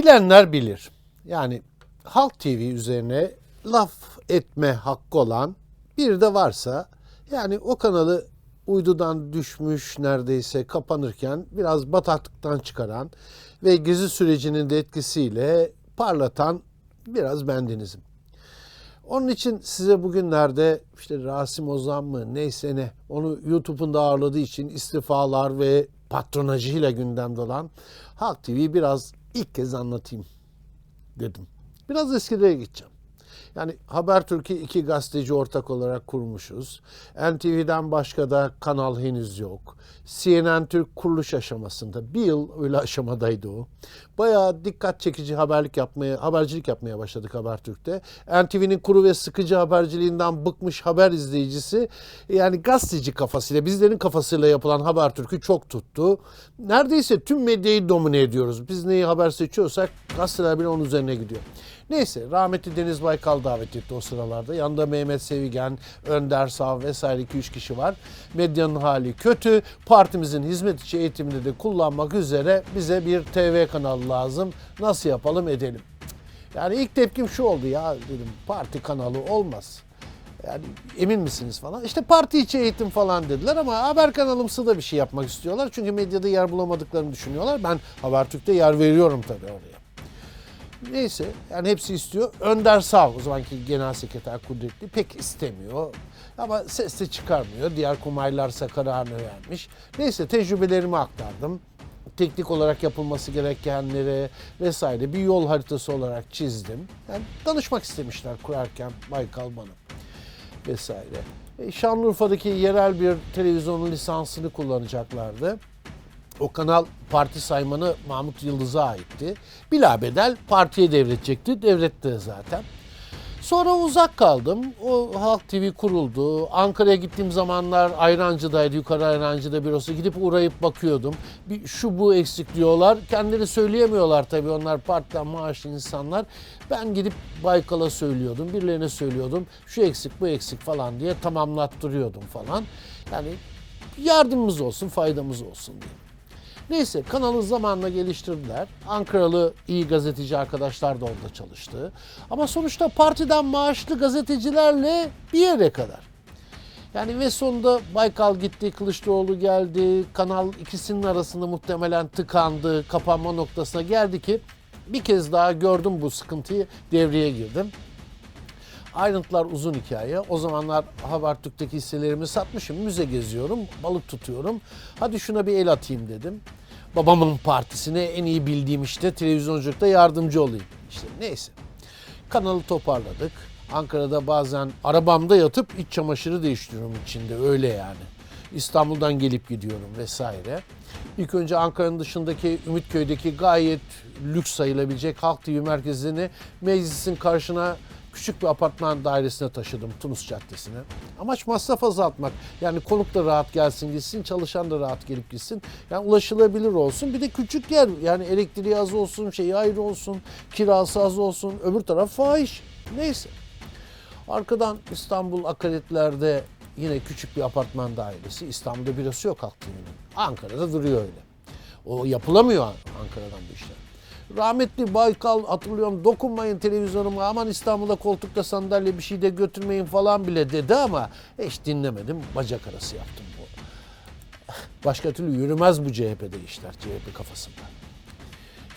Bilenler bilir. Yani Halk TV üzerine laf etme hakkı olan bir de varsa yani o kanalı uydudan düşmüş neredeyse kapanırken biraz bataklıktan çıkaran ve gezi sürecinin de etkisiyle parlatan biraz bendenizim. Onun için size bugünlerde işte Rasim Ozan mı neyse ne onu YouTube'un da ağırladığı için istifalar ve patronajıyla gündemde olan Halk TV'yi biraz ilk kez anlatayım dedim. Biraz eskilere gideceğim. Yani Habertürk'ü iki gazeteci ortak olarak kurmuşuz. NTV'den başka da kanal henüz yok. CNN Türk kuruluş aşamasında. Bir yıl öyle aşamadaydı o. Bayağı dikkat çekici haberlik yapmaya, habercilik yapmaya başladık Habertürk'te. NTV'nin kuru ve sıkıcı haberciliğinden bıkmış haber izleyicisi yani gazeteci kafasıyla, bizlerin kafasıyla yapılan Habertürk'ü çok tuttu. Neredeyse tüm medyayı domine ediyoruz. Biz neyi haber seçiyorsak gazeteler bile onun üzerine gidiyor. Neyse rahmetli Deniz Baykal davet etti o sıralarda. Yanında Mehmet Sevigen, Önder Sav vesaire 2-3 kişi var. Medyanın hali kötü. Partimizin hizmet içi eğitimini de kullanmak üzere bize bir TV kanalı lazım. Nasıl yapalım edelim. Yani ilk tepkim şu oldu ya dedim parti kanalı olmaz. Yani emin misiniz falan. İşte parti içi eğitim falan dediler ama haber kanalımsı da bir şey yapmak istiyorlar. Çünkü medyada yer bulamadıklarını düşünüyorlar. Ben Habertürk'te yer veriyorum tabii oraya. Neyse yani hepsi istiyor. Önder Sağ o zamanki genel sekreter kudretli pek istemiyor. Ama ses de çıkarmıyor. Diğer kumaylarsa kararını vermiş. Neyse tecrübelerimi aktardım. Teknik olarak yapılması gerekenleri vesaire bir yol haritası olarak çizdim. Yani danışmak istemişler kurarken Baykal bana vesaire. E, Şanlıurfa'daki yerel bir televizyonun lisansını kullanacaklardı. O kanal parti saymanı Mahmut Yıldız'a aitti. Bilabedel partiye devredecekti. Devretti de zaten. Sonra uzak kaldım. O Halk TV kuruldu. Ankara'ya gittiğim zamanlar Ayrancı'daydı. Yukarı Ayrancı'da bürosu. Gidip uğrayıp bakıyordum. Bir şu bu eksik diyorlar. Kendileri söyleyemiyorlar tabii. Onlar partiden maaşlı insanlar. Ben gidip Baykal'a söylüyordum. Birilerine söylüyordum. Şu eksik bu eksik falan diye tamamlattırıyordum falan. Yani yardımımız olsun, faydamız olsun diye. Neyse kanalı zamanla geliştirdiler. Ankaralı iyi gazeteci arkadaşlar da orada çalıştı. Ama sonuçta partiden maaşlı gazetecilerle bir yere kadar. Yani ve sonunda Baykal gitti, Kılıçdaroğlu geldi. Kanal ikisinin arasında muhtemelen tıkandı, kapanma noktasına geldi ki bir kez daha gördüm bu sıkıntıyı, devreye girdim. Ayrıntılar uzun hikaye. O zamanlar Habertürk'teki hisselerimi satmışım. Müze geziyorum, balık tutuyorum. Hadi şuna bir el atayım dedim. Babamın partisine en iyi bildiğim işte televizyonculukta yardımcı olayım. İşte neyse. Kanalı toparladık. Ankara'da bazen arabamda yatıp iç çamaşırı değiştiriyorum içinde öyle yani. İstanbul'dan gelip gidiyorum vesaire. İlk önce Ankara'nın dışındaki Ümitköy'deki gayet lüks sayılabilecek Halk TV merkezini meclisin karşına küçük bir apartman dairesine taşıdım Tunus Caddesi'ne. Amaç masraf azaltmak. Yani konuk da rahat gelsin gitsin, çalışan da rahat gelip gitsin. Yani ulaşılabilir olsun. Bir de küçük yer. Yani elektriği az olsun, şeyi ayrı olsun, kirası az olsun. Öbür taraf fahiş. Neyse. Arkadan İstanbul Akaretler'de yine küçük bir apartman dairesi. İstanbul'da birası yok TV'nin. Ankara'da duruyor öyle. O yapılamıyor Ankara'dan bu işler. Rahmetli Baykal hatırlıyorum dokunmayın televizyonuma aman İstanbul'da koltukta sandalye bir şey de götürmeyin falan bile dedi ama hiç dinlemedim bacak arası yaptım bu. Başka türlü yürümez bu CHP'de işler CHP kafasında.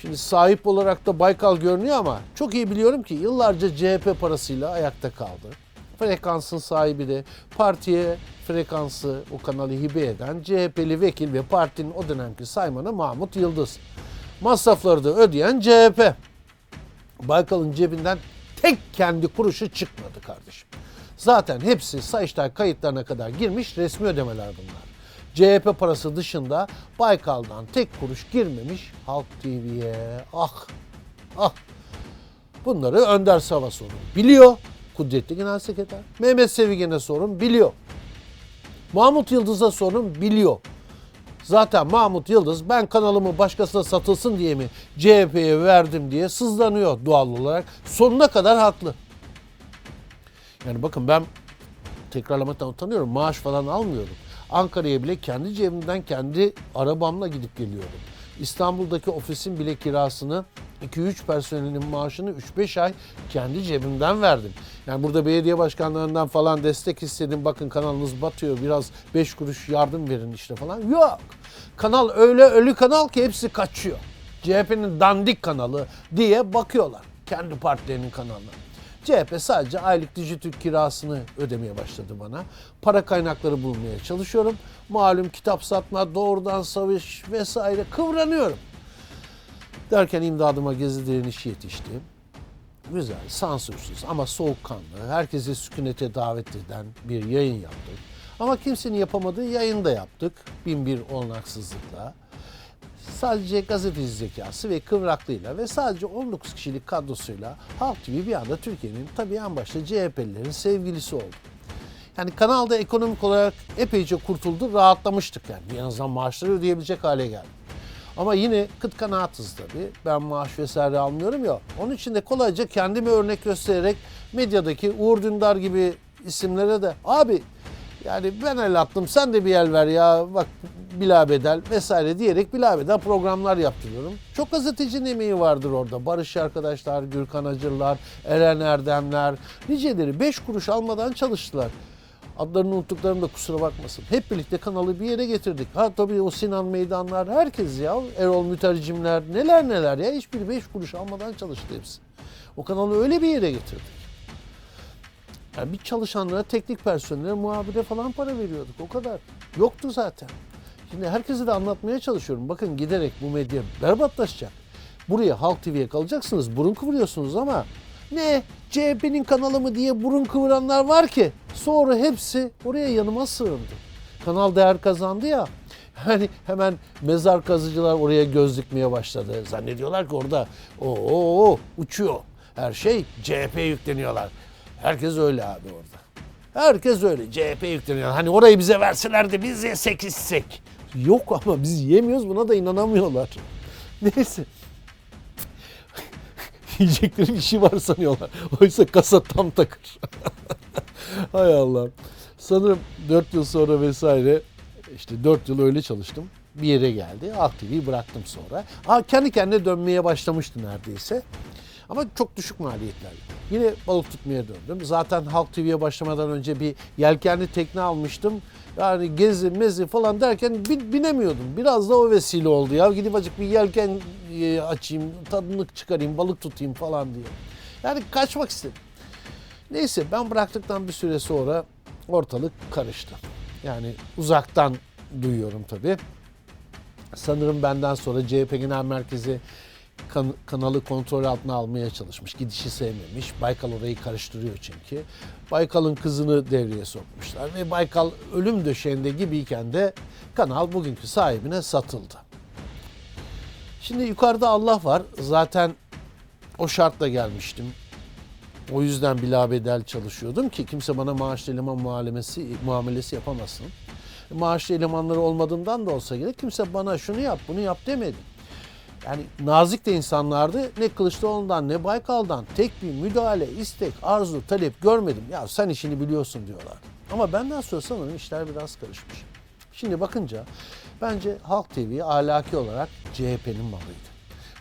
Şimdi sahip olarak da Baykal görünüyor ama çok iyi biliyorum ki yıllarca CHP parasıyla ayakta kaldı. Frekansın sahibi de partiye frekansı o kanalı hibe eden CHP'li vekil ve partinin o dönemki saymanı Mahmut Yıldız. Masrafları da ödeyen CHP. Baykal'ın cebinden tek kendi kuruşu çıkmadı kardeşim. Zaten hepsi Sayıştay kayıtlarına kadar girmiş resmi ödemeler bunlar. CHP parası dışında Baykal'dan tek kuruş girmemiş Halk TV'ye. Ah, ah. Bunları Önder Sava sorun. Biliyor. Kudretli Genel Sekreter. Mehmet Sevigen'e sorun. Biliyor. Mahmut Yıldız'a sorun. Biliyor. Zaten Mahmut Yıldız ben kanalımı başkasına satılsın diye mi CHP'ye verdim diye sızlanıyor doğal olarak. Sonuna kadar haklı. Yani bakın ben tekrarlamaktan utanıyorum. Maaş falan almıyorum. Ankara'ya bile kendi cebimden kendi arabamla gidip geliyorum. İstanbul'daki ofisin bile kirasını 2-3 personelin maaşını 3-5 ay kendi cebimden verdim. Yani burada belediye başkanlarından falan destek istedim. Bakın kanalınız batıyor biraz 5 kuruş yardım verin işte falan. Yok. Kanal öyle ölü kanal ki hepsi kaçıyor. CHP'nin dandik kanalı diye bakıyorlar kendi partilerinin kanalına. CHP sadece aylık Dijitürk kirasını ödemeye başladı bana. Para kaynakları bulmaya çalışıyorum. Malum kitap satma, doğrudan savaş vesaire kıvranıyorum. Derken imdadıma gezi direnişi yetişti. Güzel, sansürsüz ama soğukkanlı, herkesi sükunete davet eden bir yayın yaptık. Ama kimsenin yapamadığı yayın da yaptık. Bin bir olanaksızlıkla. Sadece gazeteci zekası ve kıvraklığıyla ve sadece 19 kişilik kadrosuyla Halk TV bir anda Türkiye'nin tabii en başta CHP'lilerin sevgilisi oldu. Yani kanalda ekonomik olarak epeyce kurtuldu, rahatlamıştık yani. En azından maaşları ödeyebilecek hale geldi. Ama yine kıt kanaatız tabii. Ben maaş vesaire almıyorum ya. Onun için de kolayca kendimi örnek göstererek medyadaki Uğur Dündar gibi isimlere de abi yani ben el attım sen de bir el ver ya bak bilabedel vesaire diyerek bilabedel programlar yaptırıyorum. Çok gazetecinin emeği vardır orada. Barış arkadaşlar, Gürkan Acırlar, Eren Erdemler niceleri 5 kuruş almadan çalıştılar. Adlarını unuttuklarım da kusura bakmasın. Hep birlikte kanalı bir yere getirdik. Ha tabii o Sinan Meydanlar herkes ya. Erol Mütercimler neler neler ya. Hiçbiri 5 kuruş almadan çalıştı hepsi. O kanalı öyle bir yere getirdik. Yani bir çalışanlara, teknik personele, muhabire falan para veriyorduk. O kadar. Yoktu zaten. Şimdi herkese de anlatmaya çalışıyorum. Bakın giderek bu medya berbatlaşacak. Buraya Halk TV'ye kalacaksınız. Burun kıvırıyorsunuz ama ne CHP'nin kanalı mı diye burun kıvıranlar var ki sonra hepsi oraya yanıma sığındı. Kanal değer kazandı ya. Hani hemen mezar kazıcılar oraya göz dikmeye başladı. Zannediyorlar ki orada o uçuyor. Her şey CHP'ye yükleniyorlar. Herkes öyle abi orada. Herkes öyle CHP yükleniyor. Hani orayı bize verseler de biz yesek içsek. Yok ama biz yemiyoruz buna da inanamıyorlar. Neyse. Yiyecekleri bir şey var sanıyorlar. Oysa kasa tam takır. Hay Allah. Sanırım 4 yıl sonra vesaire işte 4 yıl öyle çalıştım. Bir yere geldi. Halk TV'yi bıraktım sonra. Ha, kendi kendine dönmeye başlamıştı neredeyse. Ama çok düşük maliyetlerle. Yine balık tutmaya döndüm. Zaten Halk TV'ye başlamadan önce bir yelkenli tekne almıştım. Yani gezi mezi falan derken bin- binemiyordum. Biraz da o vesile oldu ya. Gidip acık bir yelken e, açayım, tadını çıkarayım, balık tutayım falan diye. Yani kaçmak istedim. Neyse ben bıraktıktan bir süre sonra ortalık karıştı. Yani uzaktan duyuyorum tabii. Sanırım benden sonra CHP Genel Merkezi kan- kanalı kontrol altına almaya çalışmış. Gidişi sevmemiş. Baykal orayı karıştırıyor çünkü. Baykal'ın kızını devreye sokmuşlar ve Baykal ölüm döşeğinde gibiyken de kanal bugünkü sahibine satıldı. Şimdi yukarıda Allah var. Zaten o şartla gelmiştim. O yüzden bilabedel çalışıyordum ki kimse bana maaşlı eleman muamelesi, muamelesi yapamasın. Maaşlı elemanları olmadığından da olsa gerek kimse bana şunu yap bunu yap demedi. Yani nazik de insanlardı. Ne Kılıçdaroğlu'ndan ne Baykal'dan tek bir müdahale, istek, arzu, talep görmedim. Ya sen işini biliyorsun diyorlar. Ama benden sonra sanırım işler biraz karışmış. Şimdi bakınca bence Halk TV ahlaki olarak CHP'nin malıydı.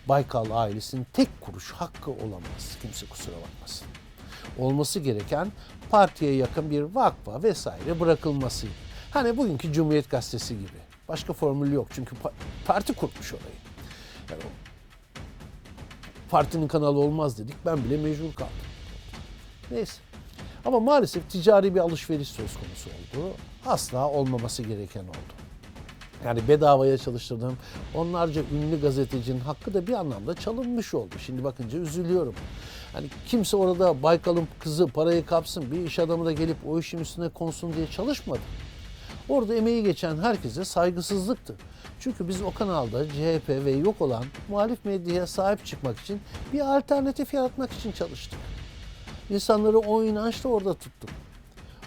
Baykal ailesinin tek kuruş hakkı olamaz. Kimse kusura bakmasın. Olması gereken partiye yakın bir vakfa vesaire bırakılmasıydı. Hani bugünkü Cumhuriyet Gazetesi gibi. Başka formül yok çünkü pa- parti kurmuş orayı. Partinin kanalı olmaz dedik. Ben bile mecbur kaldım. Neyse. Ama maalesef ticari bir alışveriş söz konusu oldu. Asla olmaması gereken oldu. Yani bedavaya çalıştırdığım onlarca ünlü gazetecinin hakkı da bir anlamda çalınmış oldu. Şimdi bakınca üzülüyorum. Hani kimse orada Baykal'ın kızı parayı kapsın, bir iş adamı da gelip o işin üstüne konsun diye çalışmadı. Orada emeği geçen herkese saygısızlıktı. Çünkü biz o kanalda CHP ve yok olan muhalif medyaya sahip çıkmak için bir alternatif yaratmak için çalıştık. İnsanları o inançla orada tuttuk.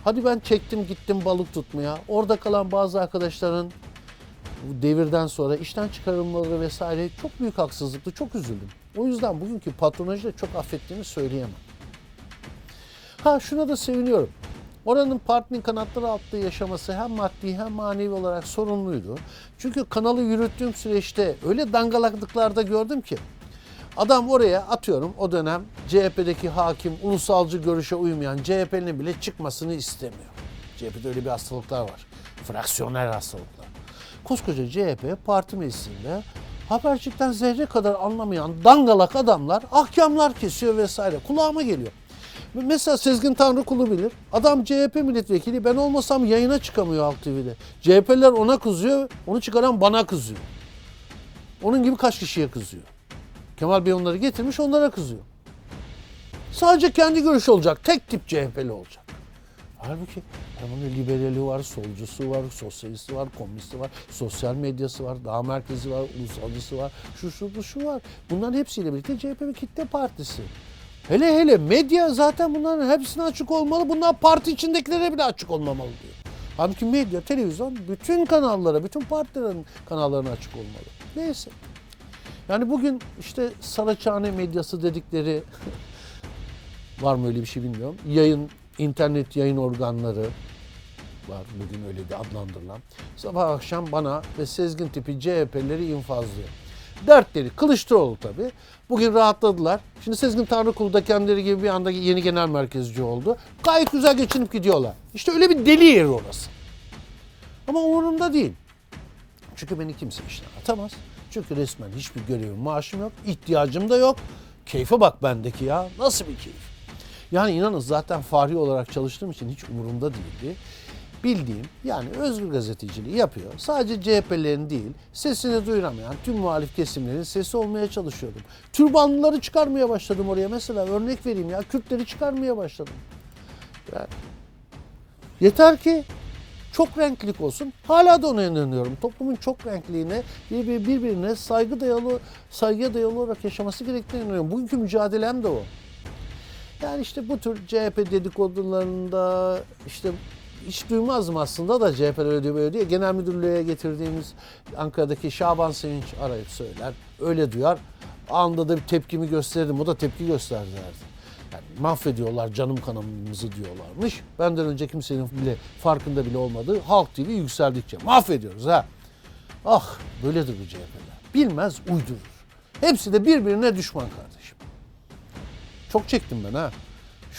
Hadi ben çektim gittim balık tutmaya. Orada kalan bazı arkadaşların devirden sonra işten çıkarılmaları vesaire çok büyük haksızlıktı. Çok üzüldüm. O yüzden bugünkü patronajı da çok affettiğimi söyleyemem. Ha şuna da seviniyorum. Oranın partinin kanatları altında yaşaması hem maddi hem manevi olarak sorumluydu. Çünkü kanalı yürüttüğüm süreçte öyle dangalaklıklarda gördüm ki Adam oraya atıyorum o dönem CHP'deki hakim ulusalcı görüşe uymayan CHP'nin bile çıkmasını istemiyor. CHP'de öyle bir hastalıklar var. Fraksiyonel hastalıklar. Koskoca CHP parti meclisinde habercikten zerre kadar anlamayan dangalak adamlar ahkamlar kesiyor vesaire. Kulağıma geliyor. Mesela Sezgin Tanrıkulu bilir. Adam CHP milletvekili. Ben olmasam yayına çıkamıyor Halk TV'de. CHP'ler ona kızıyor. Onu çıkaran bana kızıyor. Onun gibi kaç kişiye kızıyor. Kemal Bey onları getirmiş onlara kızıyor. Sadece kendi görüşü olacak. Tek tip CHP'li olacak. Halbuki bunun liberali var, solcusu var, sosyalisti var, komünisti var, sosyal medyası var, daha merkezi var, ulusalcısı var, şu şu bu şu var. Bunların hepsiyle birlikte CHP bir kitle partisi. Hele hele medya zaten bunların hepsine açık olmalı. Bunlar parti içindekilere bile açık olmamalı diyor. Halbuki medya, televizyon bütün kanallara, bütün partilerin kanallarına açık olmalı. Neyse. Yani bugün işte Saraçhane medyası dedikleri var mı öyle bir şey bilmiyorum. Yayın, internet yayın organları var bugün öyle de adlandırılan. Sabah akşam bana ve Sezgin tipi CHP'leri infazlıyor. Dertleri Kılıçdaroğlu tabii. Bugün rahatladılar. Şimdi Sezgin Tanrıkulu da kendileri gibi bir anda yeni genel merkezci oldu. Gayet güzel geçinip gidiyorlar. İşte öyle bir deli yeri orası. Ama umurumda değil. Çünkü beni kimse işten atamaz. Çünkü resmen hiçbir görevim, maaşım yok, ihtiyacım da yok. Keyfe bak bendeki ya. Nasıl bir keyif? Yani inanın zaten fahri olarak çalıştığım için hiç umurumda değildi. Bildiğim yani özgür gazeteciliği yapıyor. Sadece CHP'lerin değil, sesini duyuramayan tüm muhalif kesimlerin sesi olmaya çalışıyordum. Türbanlıları çıkarmaya başladım oraya mesela. Örnek vereyim ya, Kürtleri çıkarmaya başladım. Yani Yeter ki çok renklilik olsun. Hala da ona inanıyorum. Toplumun çok renkliliğine, bir- birbirine saygı dayalı, saygıya dayalı olarak yaşaması gerektiğine inanıyorum. Bugünkü mücadelem de o. Yani işte bu tür CHP dedikodularında işte hiç duymazdım aslında da CHP öyle diyor böyle diyor. Genel müdürlüğe getirdiğimiz Ankara'daki Şaban Sevinç arayıp söyler. Öyle duyar. Anda da bir tepkimi gösteririm. O da tepki gösterdi derdi. Yani mahvediyorlar canım kanımızı diyorlarmış. Benden önce kimsenin bile farkında bile olmadığı Halk TV yükseldikçe mahvediyoruz ha. Ah böyledir bu CHP'ler. Bilmez uydurur. Hepsi de birbirine düşman kardeşim. Çok çektim ben ha.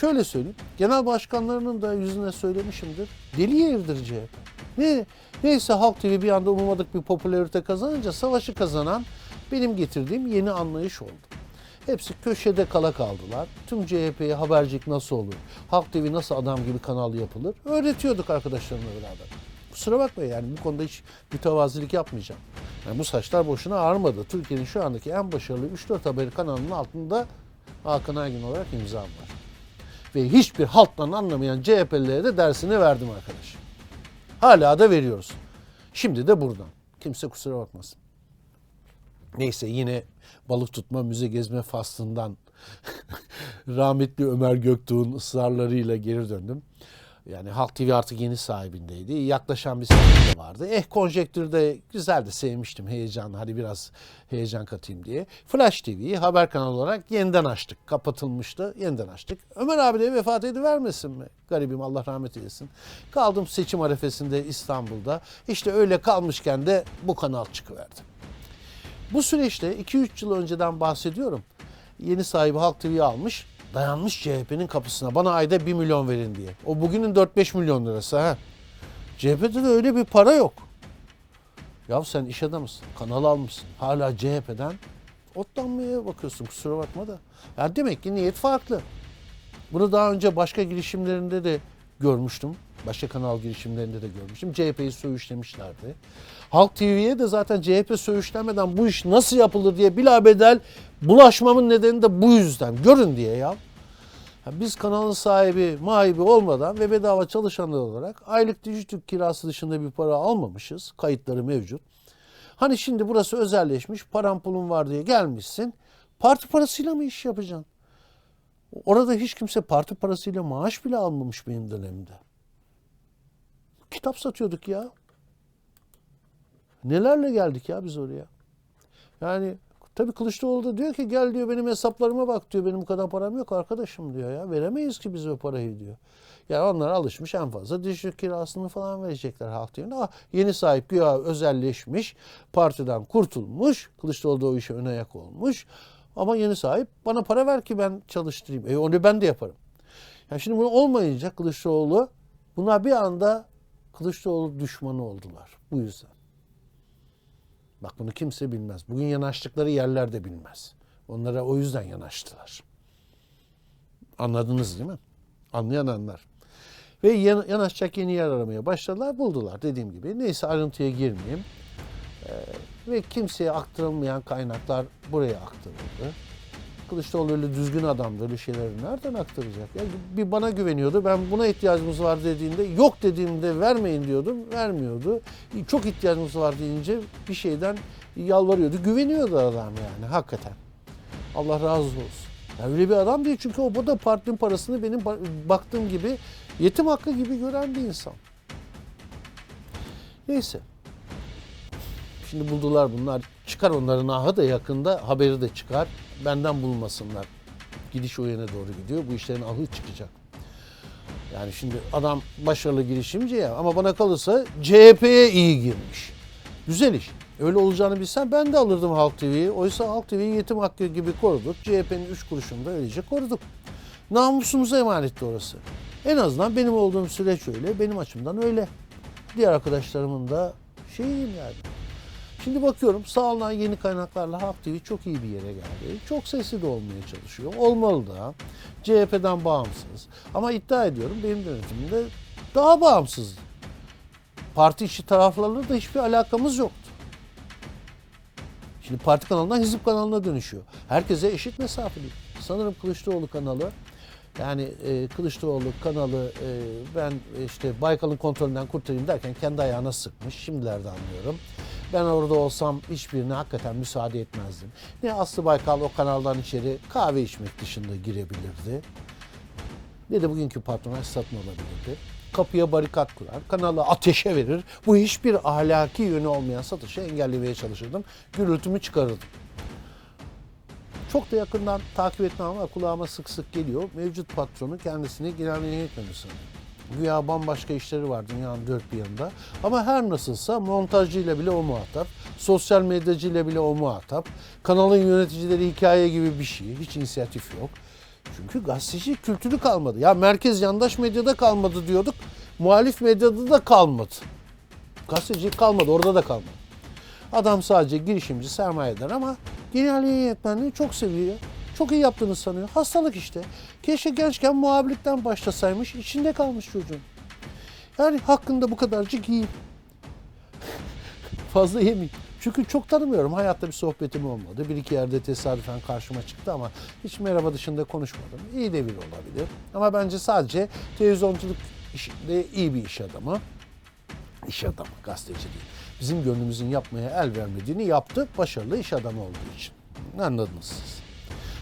Şöyle söyleyeyim. Genel başkanlarının da yüzüne söylemişimdir. Deli yeridir CHP. Ne, neyse Halk TV bir anda ummadık bir popülarite kazanınca savaşı kazanan benim getirdiğim yeni anlayış oldu. Hepsi köşede kala kaldılar. Tüm CHP'ye habercik nasıl olur? Halk TV nasıl adam gibi kanal yapılır? Öğretiyorduk arkadaşlarımla beraber. Kusura bakmayın yani bu konuda hiç mütevazilik yapmayacağım. Yani bu saçlar boşuna ağarmadı. Türkiye'nin şu andaki en başarılı 3-4 haber kanalının altında Hakan Aygün olarak imzam var. Ve hiçbir halktan anlamayan CHP'lilere de dersini verdim arkadaş. Hala da veriyoruz. Şimdi de buradan. Kimse kusura bakmasın. Neyse yine balık tutma, müze gezme faslından rahmetli Ömer Göktuğ'un ısrarlarıyla geri döndüm. Yani Halk TV artık yeni sahibindeydi. Yaklaşan bir sahne de vardı. Eh konjektürde güzeldi, sevmiştim heyecanı. Hadi biraz heyecan katayım diye. Flash TV'yi haber kanalı olarak yeniden açtık. Kapatılmıştı, yeniden açtık. Ömer abi de vefat edivermesin mi? Garibim Allah rahmet eylesin. Kaldım seçim arefesinde İstanbul'da. İşte öyle kalmışken de bu kanal çıkıverdi. Bu süreçte 2-3 yıl önceden bahsediyorum. Yeni sahibi Halk TV'yi almış, dayanmış CHP'nin kapısına. Bana ayda 1 milyon verin diye. O bugünün 4-5 milyon lirası ha. CHP'de de öyle bir para yok. Ya sen iş adamısın, kanal almışsın. Hala CHP'den otlanmaya bakıyorsun kusura bakma da. Yani demek ki niyet farklı. Bunu daha önce başka girişimlerinde de görmüştüm. Başka kanal girişimlerinde de görmüştüm. CHP'yi söğüşlemişlerdi. Halk TV'ye de zaten CHP söğüşlenmeden bu iş nasıl yapılır diye bilabedel bulaşmamın nedeni de bu yüzden. Görün diye ya. Biz kanalın sahibi, mahibi olmadan ve bedava çalışanlar olarak aylık Dijitürk kirası dışında bir para almamışız. Kayıtları mevcut. Hani şimdi burası özelleşmiş, param pulun var diye gelmişsin. Parti parasıyla mı iş yapacaksın? Orada hiç kimse parti parasıyla maaş bile almamış benim dönemimde. Kitap satıyorduk ya. Nelerle geldik ya biz oraya. Yani tabii Kılıçdaroğlu da diyor ki gel diyor benim hesaplarıma bak diyor. Benim bu kadar param yok arkadaşım diyor ya. Veremeyiz ki biz o parayı diyor. Yani onlar alışmış en fazla dijital kirasını falan verecekler halk diyor. Ah, yeni sahip güya özelleşmiş, partiden kurtulmuş. Kılıçdaroğlu da o işe ön ayak olmuş. Ama yeni sahip bana para ver ki ben çalıştırayım. E onu ben de yaparım. Yani şimdi bunu olmayınca Kılıçdaroğlu buna bir anda Kılıçdaroğlu düşmanı oldular. Bu yüzden. Bak bunu kimse bilmez. Bugün yanaştıkları yerler de bilmez. Onlara o yüzden yanaştılar. Anladınız değil mi? Anlayan anlar. Ve yan- yanaşacak yeni yer aramaya başladılar, buldular dediğim gibi. Neyse ayrıntıya girmeyeyim. Ee, ve kimseye aktarılmayan kaynaklar buraya aktarıldı. Kılıçdaroğlu düzgün adamdı, öyle şeyleri nereden aktaracak? Ya bir bana güveniyordu, ben buna ihtiyacımız var dediğinde, yok dediğimde vermeyin diyordum, vermiyordu. Çok ihtiyacımız var deyince bir şeyden yalvarıyordu. Güveniyordu adam yani hakikaten. Allah razı olsun. Ya öyle bir adam değil çünkü o bu da partinin parasını benim ba- baktığım gibi yetim hakkı gibi gören bir insan. Neyse. Şimdi buldular bunlar. Çıkar onların ahı da yakında haberi de çıkar. Benden bulmasınlar. Gidiş o yöne doğru gidiyor. Bu işlerin ahı çıkacak. Yani şimdi adam başarılı girişimci ya ama bana kalırsa CHP'ye iyi girmiş. Güzel iş. Öyle olacağını bilsem ben de alırdım Halk TV'yi. Oysa Halk TV'yi yetim hakkı gibi koruduk. CHP'nin üç kuruşunu da öylece koruduk. Namusumuza emanetti orası. En azından benim olduğum süreç öyle. Benim açımdan öyle. Diğer arkadaşlarımın da şeyiyim yani. Şimdi bakıyorum sağlanan yeni kaynaklarla Halk TV çok iyi bir yere geldi. Çok sesli de olmaya çalışıyor. Olmalı da. CHP'den bağımsız. Ama iddia ediyorum benim yönetimimde daha bağımsız. Parti içi taraflarla da hiçbir alakamız yoktu. Şimdi parti kanalından hizip kanalına dönüşüyor. Herkese eşit mesafeli. Sanırım Kılıçdaroğlu kanalı yani e, Kılıçdaroğlu kanalı e, ben işte Baykal'ın kontrolünden kurtarayım derken kendi ayağına sıkmış. Şimdilerde anlıyorum. Ben orada olsam hiçbirine hakikaten müsaade etmezdim. Ne Aslı Baykal o kanaldan içeri kahve içmek dışında girebilirdi. Ne de bugünkü patronaj satın alabilirdi. Kapıya barikat kurar, kanalı ateşe verir. Bu hiçbir ahlaki yönü olmayan satışı engellemeye çalışırdım. Gürültümü çıkarırdım. Çok da yakından takip etmem ama kulağıma sık sık geliyor. Mevcut patronu kendisini genel yönetmeni sanıyor. Güya bambaşka işleri var dünyanın dört bir yanında. Ama her nasılsa montajcıyla bile o muhatap. Sosyal medyacıyla bile o muhatap. Kanalın yöneticileri hikaye gibi bir şey. Hiç inisiyatif yok. Çünkü gazeteci kültürü kalmadı. Ya merkez yandaş medyada kalmadı diyorduk. Muhalif medyada da kalmadı. Gazeteci kalmadı, orada da kalmadı. Adam sadece girişimci, sermayedar ama genel yayın yönetmenliği çok seviyor. Çok iyi yaptığını sanıyor. Hastalık işte. Keşke gençken muhabirlikten başlasaymış, içinde kalmış çocuğun. Yani hakkında bu kadarcık iyi. Fazla yemeyeyim. Çünkü çok tanımıyorum. Hayatta bir sohbetim olmadı. Bir iki yerde tesadüfen karşıma çıktı ama hiç merhaba dışında konuşmadım. İyi de biri olabilir. Ama bence sadece televizyonculuk işinde iyi bir iş adamı. İş adamı, gazeteci değil. Bizim gönlümüzün yapmaya el vermediğini yaptı. Başarılı iş adamı olduğu için. Anladınız siz.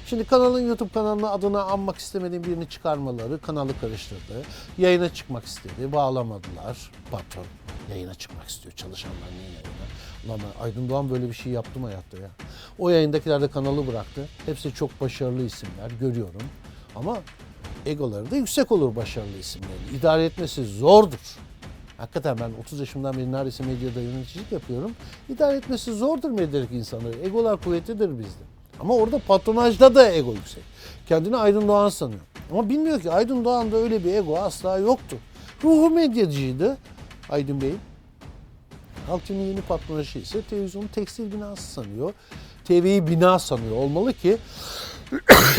Şimdi kanalın YouTube kanalına adına anmak istemediğim birini çıkarmaları kanalı karıştırdı. Yayına çıkmak istedi. Bağlamadılar. Patron yayına çıkmak istiyor. Çalışanlar niye yayına? Ulan ben Aydın Doğan böyle bir şey yaptım hayatta ya. O yayındakiler de kanalı bıraktı. Hepsi çok başarılı isimler görüyorum. Ama egoları da yüksek olur başarılı isimlerin. İdare etmesi zordur. Hakikaten ben 30 yaşımdan beri neredeyse medyada yöneticilik yapıyorum. İdare etmesi zordur medyadaki insanları. Egolar kuvvetlidir bizde. Ama orada patronajda da ego yüksek. Kendini Aydın Doğan sanıyor. Ama bilmiyor ki Aydın Doğan'da öyle bir ego asla yoktu. Ruhu medyacıydı Aydın Bey. Halkçının yeni patronajı ise televizyonu tekstil binası sanıyor. TV'yi bina sanıyor olmalı ki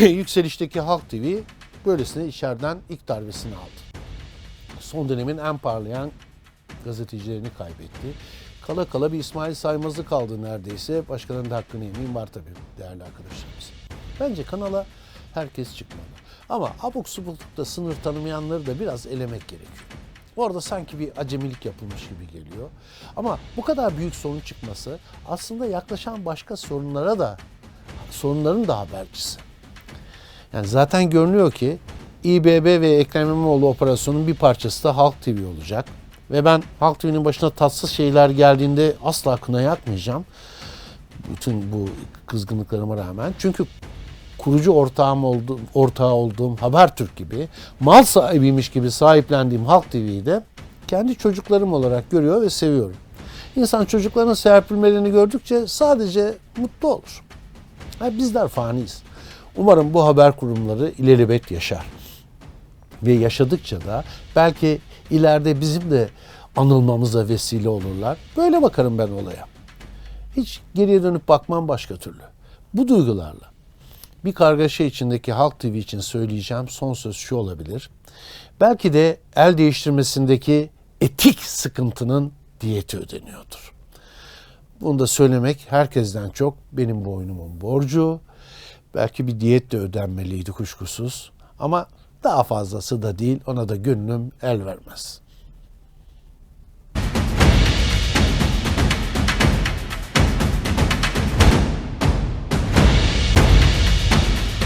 yükselişteki Halk TV böylesine içeriden ilk darbesini aldı. Son dönemin en parlayan gazetecilerini kaybetti. Kala kala bir İsmail Saymaz'ı kaldı neredeyse. Başkalarının da hakkını yemeyeyim var tabii değerli arkadaşlarımız. Bence kanala herkes çıkmalı. Ama abuk subuklukta sınır tanımayanları da biraz elemek gerekiyor. Orada sanki bir acemilik yapılmış gibi geliyor. Ama bu kadar büyük sorun çıkması aslında yaklaşan başka sorunlara da sorunların da habercisi. Yani zaten görünüyor ki İBB ve Ekrem İmamoğlu operasyonun bir parçası da Halk TV olacak. Ve ben Halk TV'nin başına tatsız şeyler geldiğinde asla kına yakmayacağım. Bütün bu kızgınlıklarıma rağmen. Çünkü kurucu ortağım olduğum, ortağı olduğum Habertürk gibi mal sahibiymiş gibi sahiplendiğim Halk TV'yi de kendi çocuklarım olarak görüyor ve seviyorum. İnsan çocuklarının serpilmelerini gördükçe sadece mutlu olur. Ha, bizler faniyiz. Umarım bu haber kurumları ilelebet yaşar. Ve yaşadıkça da belki ileride bizim de anılmamıza vesile olurlar. Böyle bakarım ben olaya. Hiç geriye dönüp bakmam başka türlü. Bu duygularla bir kargaşa içindeki Halk TV için söyleyeceğim son söz şu olabilir. Belki de el değiştirmesindeki etik sıkıntının diyeti ödeniyordur. Bunu da söylemek herkesten çok benim boynumun borcu. Belki bir diyet de ödenmeliydi kuşkusuz. Ama daha fazlası da değil ona da gönlüm el vermez.